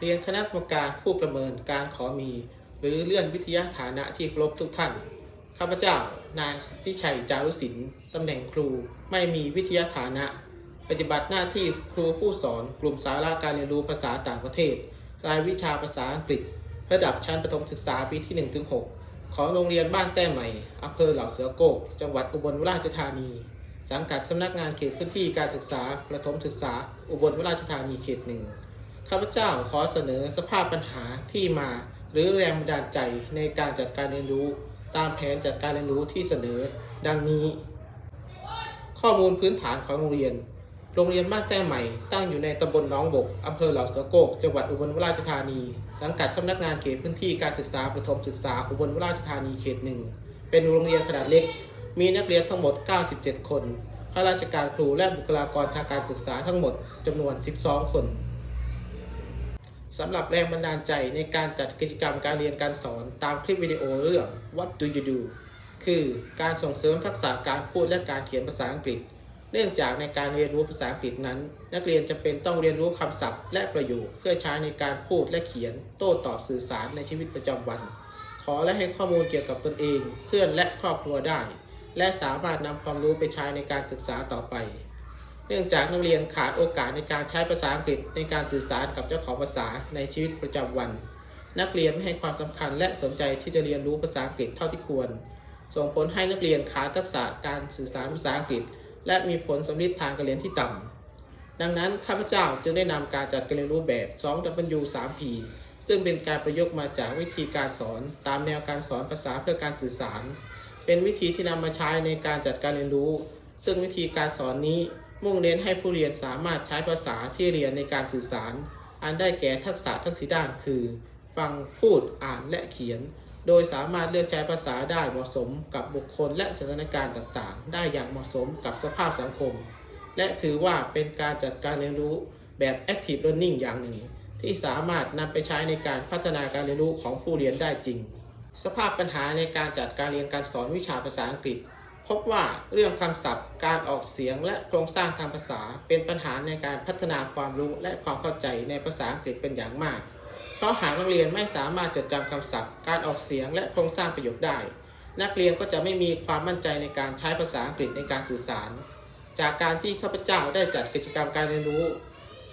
เรียนคณะกรรมการผู้ประเมินการขอมี หรือเลื่อนวิทยาฐานะที่ครพทุกท่าน ข้าพเจ้านายสิทธิชัยจารุศิลป์ตำแหน่งครูไม่มีวิทยาฐานะ ปฏิบัติหน้าที่ครูผู้สอนกลุ่มสาระการเรียนรู้ภาษาต่างประเทศ รายวิชาภาษาอังกฤษ ระดับชั้นประถมศึกษาปีที่ 1-6 ของโรงเรียนบ้านแต้ใหม่อำเภอเหล่าเสือโกก จังหวัดอุบลราชธานีสังกัดสำนักงานเขตพื้นที่การศึกษา ประถมศึกษา อุบลราชธานีเขตหนึ่ง ข้าพเจ้าขอเสนอสภาพปัญหาที่มาหรือแรงบันดาลใจในการจัดการเรียนรู้ ตามแผนจัดการเรียนรู้ที่เสนอ ดังนี้ ข้อมูลพื้นฐานของโรงเรียน โรงเรียนบ้านแต้ใหม่ตั้งอยู่ในตำบลหนองบกอำเภอเหล่าเสือโกกจังหวัดอุบลราชธานี สังกัดสำนักงานเขตพื้นที่การศึกษาประถมศึกษาอุบลราชธานีเขตหนึ่งเป็นโรงเรียนขนาดเล็ก มีนักเรียนทั้งหมด 97 คนข้าราชการครูและบุคลากรทางการศึกษาทั้งหมดจำนวน 12 คน สำหรับแรงบันดาลใจในการจัดกิจกรรมการเรียนการสอนตามคลิปวิดีโอเรื่อง What do you do คือการส่งเสริมทักษะการพูดและการเขียนภาษาอังกฤษ เนื่องจากในการเรียนรู้ภาษาอังกฤษนั้น นักเรียนจะเป็นต้องเรียนรู้คำศัพท์ และประโยคเพื่อใช้ในการพูดและเขียน โต้ตอบสื่อสารในชีวิตประจำวัน ขอและให้ข้อมูลเกี่ยวกับตนเอง เพื่อนและครอบครัวได้ และสามารถนำความรู้ไปใช้ในการศึกษาต่อไป เนื่องจากนักเรียนขาดโอกาสในการใช้ภาษาอังกฤษในการสื่อสารกับเจ้าของภาษาในชีวิตประจำวัน นักเรียนไม่ให้ความสำคัญและสนใจที่จะเรียนรู้ภาษาอังกฤษเท่าที่ควร ส่งผลให้นักเรียนขาดทักษะการสื่อสารภาษาอังกฤษ และมีผลสำลิดทางการเรียนที่ต่ำดังนั้นข้าพเจ้าจึงได้นำการจัดการเรียนรู้แบบ 2W 3P ซึ่งเป็นการประยุกต์มาจากวิธีการสอนตามแนวการสอนภาษาเพื่อการสื่อสาร เป็นวิธีที่นำมาใช้ในการจัดการเรียนรู้ ซึ่งวิธีการสอนนี้ มุ่งเน้นให้ผู้เรียนสามารถใช้ภาษาที่เรียนในการสื่อสาร อันได้แก่ทักษะทั้งสีด้านคือ ฟังพูดอ่านและเขียน โดยสามารถเลือกใช้ภาษาได้เหมาะสมกับบุคคลและสถานการณ์ต่างๆ ได้อย่างเหมาะสมกับสภาพสังคม และถือว่าเป็นการจัดการเรียนรู้แบบ active learning อย่างหนึ่ง ที่สามารถนำไปใช้ในการพัฒนาการเรียนรู้ของผู้เรียนได้จริง สภาพปัญหาในการจัดการเรียนการสอนวิชาภาษาอังกฤษ พบว่าเรื่องคำศัพท์ การออกเสียงและโครงสร้างทางภาษาเป็นปัญหาในการพัฒนาความรู้และความเข้าใจในภาษาอังกฤษเป็นอย่างมาก เพราะหากนักเรียนไม่สามารถจดจำคำศัพท์ การออกเสียงและโครงสร้างประโยคได้ นักเรียนก็จะไม่มีความมั่นใจในการใช้ภาษาอังกฤษในการสื่อสาร จากการที่ข้าพเจ้าได้จัดกิจกรรมการเรียนรู้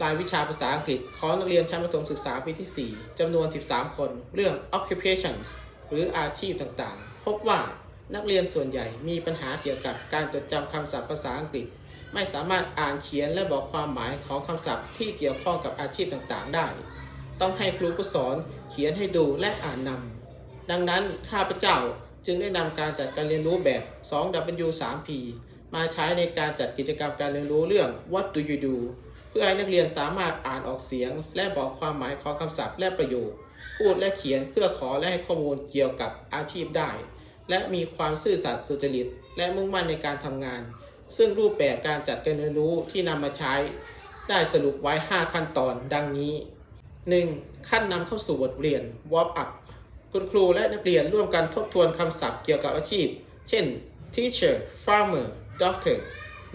รายวิชาภาษาอังกฤษของนักเรียนชั้นประถมศึกษาปีที่ 4จำนวน 13 คน เรื่อง occupations หรืออาชีพต่างๆ พบว่า นักเรียนส่วนใหญ่มีปัญหาเกี่ยวกับการจดจำคำศัพท์ภาษาอังกฤษ ไม่สามารถอ่านเขียนและบอกความหมายของคำศัพท์ที่เกี่ยวข้องกับอาชีพต่างๆ ได้ ต้องให้ครูผู้สอนเขียนให้ดูและอ่านนำดังนั้นข้าพเจ้าจึงได้นำการจัดการเรียนรู้แบบ 2W 3P มาใช้ในการจัดกิจกรรมการเรียนรู้เรื่อง What do you do เพื่อให้นักเรียนสามารถอ่านออกเสียง และบอกความหมายของคำศัพท์และประโยค พูดและเขียนเพื่อขอและให้ข้อมูลเกี่ยวกับอาชีพได้ และมีความซื่อสัตย์สุจริต และมุ่งมั่นในการทำงาน ซึ่งรูปแบบการจัดการเรียนรู้ที่นำมาใช้ ได้สรุปไว้ 5 ขั้นตอนดังนี้ 1. ขั้นนำเข้าสู่บทเรียน warm up คุณครูและนักเรียนร่วมกันทบทวนคำศัพท์เกี่ยวกับอาชีพ เช่น teacher farmer doctor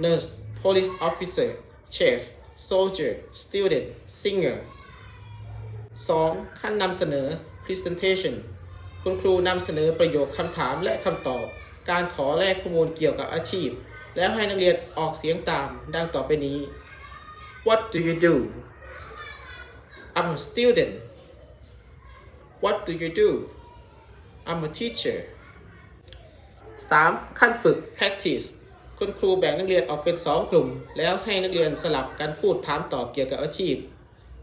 nurse police officer chef soldier student singer 2. ขั้นนำเสนอ presentation คุณครูนำเสนอประโยคคำถามและคำตอบ การขอแลกข้อมูลเกี่ยวกับอาชีพ แล้วให้นักเรียนออกเสียงตามดังต่อไปนี้ What do you do I'm a student What do you do I'm a teacher 3. ขั้นฝึก practice คุณครูแบ่งนักเรียนออกเป็น 2 กลุ่ม แล้วให้นักเรียนสลับกันพูดถามตอบเกี่ยวกับอาชีพ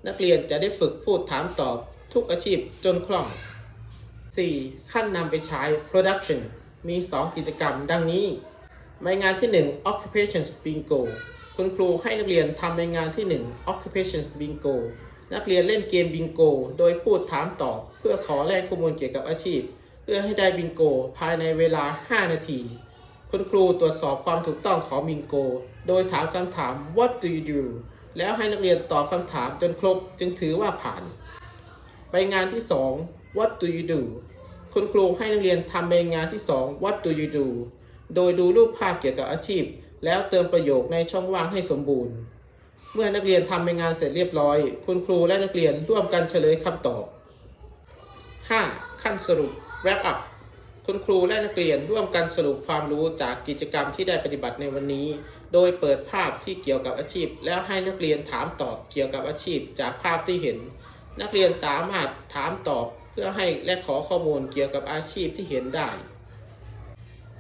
นักเรียนจะได้ฝึกพูดถามตอบทุกอาชีพจนคล่อง 4. ขั้นนำไปใช้ production มี 2 กิจกรรมดังนี้ในงานที่ 1 occupations bingo คุณครูให้นักเรียนทำในงานที่ 1 occupations bingo นักเรียนเล่นเกมบิงโก โดยพูดถามตอบ เพื่อขอแลกข้อมูลเกี่ยวกับอาชีพ เพื่อให้ได้บิงโก ภายในเวลา 5 นาที คุณครูตรวจสอบความถูกต้องของบิงโก โดยถามคำถาม what do you do แล้วให้นักเรียนตอบคำถามจนครบจึงถือว่าผ่าน ไปงานที่ 2 what do you do คุณครูให้นักเรียนทำไปงานที่ 2 what do you do โดยดูรูปภาพเกี่ยวกับอาชีพ แล้วเติมประโยคในช่องว่างให้สมบูรณ์ เมื่อนักเรียนทำเป็นงานเสร็จเรียบร้อย คุณครูและนักเรียนร่วมกันเฉลยคำตอบ 5. ขั้นสรุป wrap up คุณครูและนักเรียนร่วมกันสรุปความรู้จากกิจกรรมที่ได้ปฏิบัติในวันนี้ โดยเปิดภาพที่เกี่ยวกับอาชีพ แล้วให้นักเรียนถามตอบเกี่ยวกับอาชีพจากภาพที่เห็น นักเรียนสามารถถามตอบ เพื่อให้และขอข้อมูลเกี่ยวกับอาชีพที่เห็นได้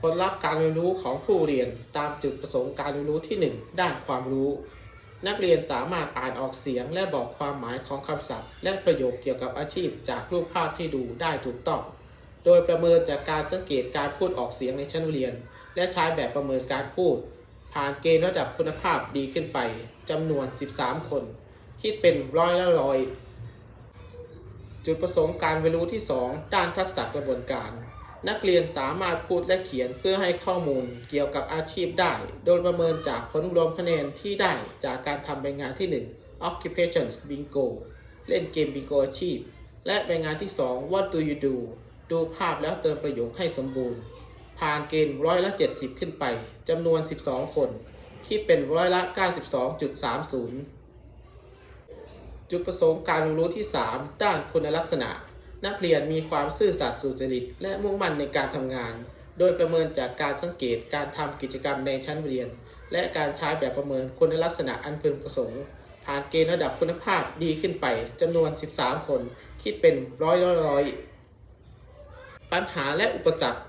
ผลลัพธ์การเรียนรู้ของผู้เรียนตามจุดประสงค์การเรียนรู้ที่ 1 ด้านความรู้ นักเรียนสามารถอ่านออกเสียงและบอกความหมายของคำศัพท์ และประโยคเกี่ยวกับอาชีพจากรูปภาพที่ดูได้ถูกต้อง โดยประเมินจากการสังเกตการพูดออกเสียงในชั้นเรียน และใช้แบบประเมินการพูด ผ่านเกณฑ์ระดับคุณภาพดีขึ้นไปจำนวน 13 คน คิดเป็นร้อยละร้อย จุดประสงค์การเรียนรู้ที่ 2 ด้านทักษะกระบวนการ นักเรียนสามารถพูดและเขียนเพื่อให้ข้อมูลเกี่ยวกับอาชีพได้ โดยประเมินจากผลรวมคะแนนที่ได้จากการทำใบงานที่ 1 Occupations Bingo เล่นเกม Bingo อาชีพ และใบงานที่ 2 What do you do ดูภาพแล้วเติมประโยคให้สมบูรณ์ ผ่านเกณฑ์ร้อยละ 70 ขึ้นไปจำนวน 12 คน คิดเป็นร้อยละ 92.30 จุดประสงค์การเรียนรู้ที่ 3 ด้านคุณลักษณะ นักเรียนมีความซื่อสัตย์สุจริต และมุ่งมั่นในการทำงาน โดยประเมินจากการสังเกตการทำกิจกรรมในชั้นเรียน และการใช้แบบประเมินคุณลักษณะอันพึงประสงค์ผ่านเกณฑ์ระดับคุณภาพดีขึ้นไปจำนวน 13 คน คิดเป็นร้อยละร้อยปัญหาและอุปสรรค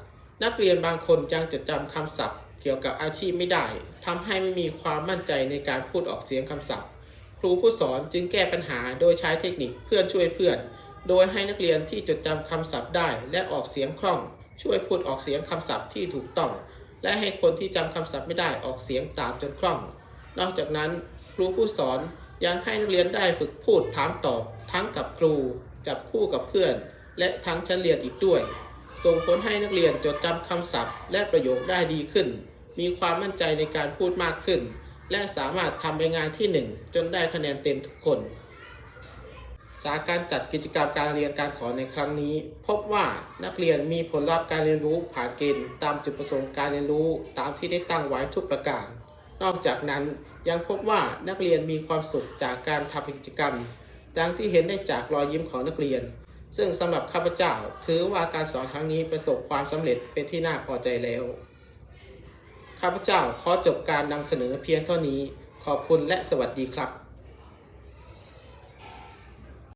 นักเรียนบางคนยังจดจำคำศัพท์ เกี่ยวกับอาชีพไม่ได้ทำให้ไม่มีความมั่นใจในการพูดออกเสียงคำศัพท์ ครูผู้สอนจึงแก้ปัญหาโดยใช้เทคนิคเพื่อนช่วยเพื่อน โดยให้นักเรียนที่จดจำคำศัพท์ได้ และออกเสียงคล่อง ช่วยพูดออกเสียงคำศัพท์ที่ถูกต้อง และให้คนที่จำคำศัพท์ไม่ได้ออกเสียงตามจนคล่อง นอกจากนั้น ครูผู้สอนยังให้นักเรียนได้ฝึกพูดถามตอบ ทั้งกับครู จับคู่กับเพื่อน และทั้งชั้นเรียนอีกด้วย ส่งผลให้นักเรียนจดจำคำศัพท์ และประโยคได้ดีขึ้น มีความมั่นใจในการพูดมากขึ้น และสามารถทำใบงานที่ 1 จนได้คะแนนเต็มทุกคน จากการจัดกิจกรรมการเรียนการสอนในครั้งนี้ พบว่านักเรียนมีผลลัพธ์การเรียนรู้ผ่านเกณฑ์ตามจุดประสงค์การเรียนรู้ตามที่ได้ตั้งไว้ทุกประการ นอกจากนั้นยังพบว่านักเรียนมีความสุขจากการทำกิจกรรม ดังที่เห็นได้จากรอยยิ้มของนักเรียน ซึ่งสำหรับข้าพเจ้า ถือว่าการสอนครั้งนี้ประสบความสำเร็จเป็นที่น่าพอใจแล้ว ข้าพเจ้าขอจบการนำเสนอเพียงเท่านี้ ขอบคุณและสวัสดีครับ